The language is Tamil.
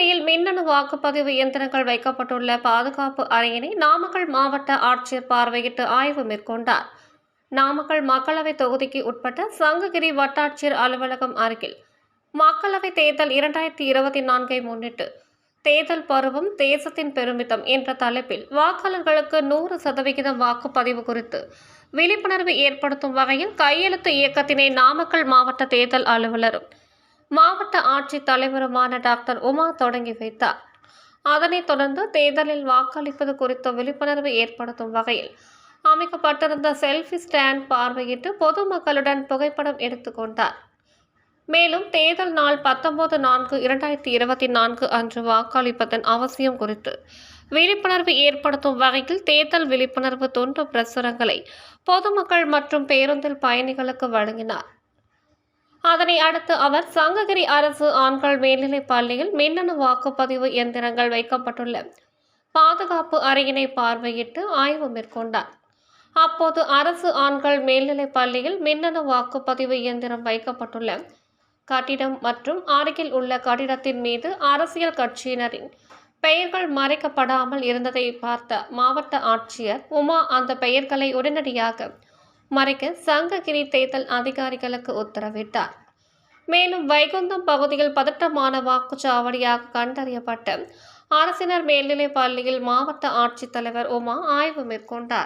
புதுச்சேரியில் மின்னணு வாக்குப்பதிவு இயந்திரங்கள் வைக்கப்பட்டுள்ள பாதுகாப்பு அறையினை நாமக்கல் மாவட்ட ஆட்சியர் பார்வையிட்டு ஆய்வு மேற்கொண்டார். நாமக்கல் மக்களவை தொகுதிக்கு உட்பட்ட சங்ககிரி வட்டாட்சியர் அலுவலகம் அருகில் மக்களவை தேர்தல் இரண்டாயிரத்தி இருபத்தி நான்கை முன்னிட்டு தேர்தல் பருவம் தேசத்தின் பெருமிதம் என்ற தலைப்பில் வாக்காளர்களுக்கு நூறு சதவிகிதம் வாக்குப்பதிவு குறித்து விழிப்புணர்வு ஏற்படுத்தும் வகையில் கையெழுத்து இயக்கத்தினை நாமக்கல் மாவட்ட தேர்தல் அலுவலரும் மாவட்ட ஆட்சித் தலைவருமான டாக்டர் உமா தொடங்கி வைத்தார். அதனைத் தொடர்ந்து தேர்தலில் வாக்களிப்பது குறித்த விழிப்புணர்வு ஏற்படுத்தும் வகையில் அமைக்கப்பட்டிருந்த செல்ஃபி ஸ்டாண்ட் பார்வையிட்டு பொதுமக்களுடன் புகைப்படம் எடுத்துக்கொண்டார் மேலும் தேர்தல் நாள் பத்தொன்பது நான்கு இரண்டாயிரத்தி இருபத்தி நான்கு அன்று வாக்களிப்பதன் அவசியம் குறித்து விழிப்புணர்வு ஏற்படுத்தும் வகையில் தேர்தல் விழிப்புணர்வு துண்டு பிரசுரங்களை பொதுமக்கள் மற்றும் பேருந்தில் பயணிகளுக்கு வழங்கினார். அதனை அடுத்து அவர் சங்ககிரி அரசு ஆண்கள் மேல்நிலைப் பள்ளியில் மின்னணு வாக்குப்பதிவு இயந்திரங்கள் வைக்கப்பட்டுள்ள பாதுகாப்பு அறையினை பார்வையிட்டு ஆய்வு மேற்கொண்டார். அப்போது அரசு ஆண்கள் மேல்நிலைப் பள்ளியில் மின்னணு வாக்குப்பதிவு இயந்திரம் வைக்கப்பட்டுள்ள கட்டிடம் மற்றும் அருகில் உள்ள கட்டிடத்தின் மீது அரசியல் கட்சியினரின் பெயர்கள் மறைக்கப்படாமல் இருந்ததை பார்த்த மாவட்ட ஆட்சியர் உமா அந்த பெயர்களை உடனடியாக மறைக்க சங்ககிரி தேர்தல் அதிகாரிகளுக்கு உத்தரவிட்டார். மேலும் வைகுந்தம் பகுதியில் பதட்டமான வாக்குச்சாவடியாக கண்டறியப்பட்ட அரசினர் மேல்நிலைப் பள்ளியில் மாவட்ட ஆட்சித்தலைவர் உமா ஆய்வு மேற்கொண்டார்.